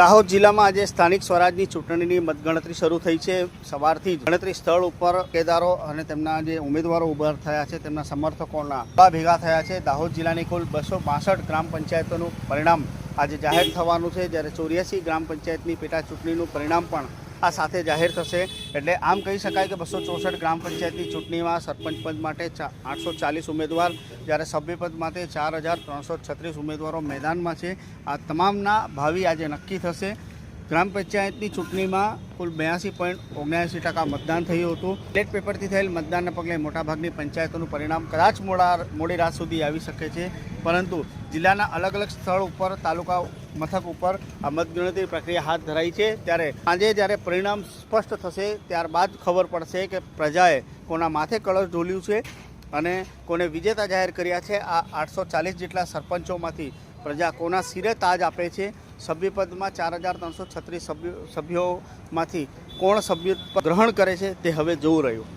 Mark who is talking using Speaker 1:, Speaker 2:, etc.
Speaker 1: દાહોદ જિલ્લામાં આજે સ્થાનિક સ્વરાજની ચૂંટણીની મતગણતરી શરૂ થઈ છે. સવારથી ગણતરી સ્થળ ઉપર કેદારો અને તેમના જે ઉમેદવારો ઊભા થયા છે, તેમના સમર્થકોના બા ભેગા થયા છે. દાહોદ જિલ્લાની કુલ બસો ગ્રામ પંચાયતોનું પરિણામ આજે જાહેર થવાનું છે. જ્યારે ચોર્યાસી ગ્રામ પંચાયતની પેટા ચૂંટણીનું પરિણામ પણ આ સાથે જાહેર થશે. એટલે આમ કહી શકાય કે બસો ચોસઠ ગ્રામ પંચાયતની ચૂંટણીમાં સરપંચ પદ માટે આઠસો ચાલીસ ઉમેદવાર, જ્યારે સભ્યપદ માટે ચાર હજાર ત્રણસો છત્રીસ ઉમેદવારો મેદાનમાં છે. આ તમામના ભાવિ આજે નક્કી થશે. ગ્રામ પંચાયતની ચૂંટણીમાં કુલ બ્યાસી પોઈન્ટ ઓગણ્યાસી ટકા મતદાન થયું હતું. બેલેટ પેપરથી થયેલ મતદાનના પગલે મોટાભાગની પંચાયતોનું પરિણામ કદાચ મોડા મોડી રાત સુધી આવી શકે છે. પરંતુ જિલ્લાના અલગ અલગ સ્થળ ઉપર, તાલુકા મથક ઉપર આ મતગણતરી પ્રક્રિયા હાથ ધરાઈ છે. ત્યારે આજે જ્યારે પરિણામ સ્પષ્ટ થશે, ત્યારબાદ ખબર પડશે કે પ્રજાએ કોના માથે કળશ ઢોલ્યું છે અને કોને વિજેતા જાહેર કર્યા છે. આ આઠસો ચાલીસ જેટલા સરપંચોમાંથી પ્રજા કોના સિરે તાજ આપે છે? સભ્યપદમાં ચાર હજાર ત્રણસો છત્રીસ સભ્યો સભ્યોમાંથી કોણ સભ્ય ગ્રહણ કરે છે તે હવે જોવું રહ્યું.